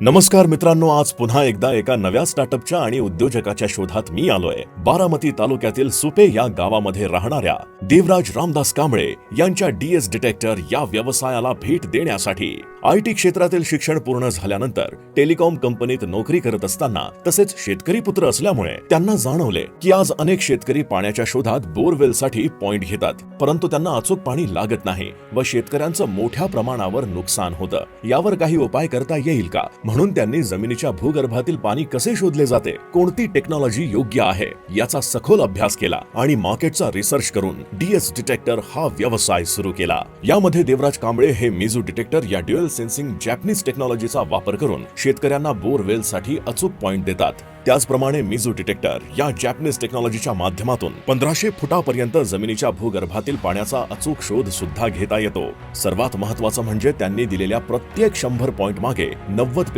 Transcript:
नमस्कार मित्रांनो आज पुन्हा एकदा एका नव्या स्टार्टअपच्या आणि उद्योजकाच्या शोधात मी आलोय. बारामती तालुक्यातील सुपे या गावामध्ये राहणाऱ्या देवराज रामदास कांबळे यांच्या डीएस डिटेक्टर या व्यवसायाला भेट देण्यासाठी आय टी क्षेत्रातील शिक्षण पूर्ण झाल्यानंतर टेलिकॉम कंपनीत नोकरी करत असताना तसेच शेतकरी पुत्र असल्यामुळे त्यांना जाणवले की आज अनेक शेतकरी पाण्याच्या शोधात बोरवेलसाठी पॉइंट घेतात परंतु त्यांना अचूक पाणी लागत नाही व शेतकऱ्यांचं मोठ्या प्रमाणावर नुकसान होतं. यावर काही उपाय करता येईल का? म्हणून त्यांनी जमिनीच्या भूगर्भातील पाणी कसे शोधले जाते? कोणती टेक्नॉलॉजी योग्य आहे? याचा सखोल अभ्यास केला आणि मार्केटचा रिसर्च करून डीएस डिटेक्टर हा व्यवसाय सुरू केला. यामध्ये देवराज कांबळे हे मिझू डिटेक्टर या ड्युएल सेन्सिंग जॅपनीज टेक्नॉलॉजीचा वापर करून शेतकऱ्यांना बोरवेल साठी अचूक पॉइंट देतात. त्याचप्रमाणे मिझू डिटेक्टर या जॅपनीज टेक्नॉलॉजीच्या माध्यमातून पंधराशे फुटापर्यंत जमिनीच्या भूगर्भातील पाण्याचा अचूक शोध सुद्धा घेता येतो. सर्वात महत्वाचं म्हणजे त्यांनी दिलेल्या प्रत्येक शंभर पॉइंट मागे नव्वद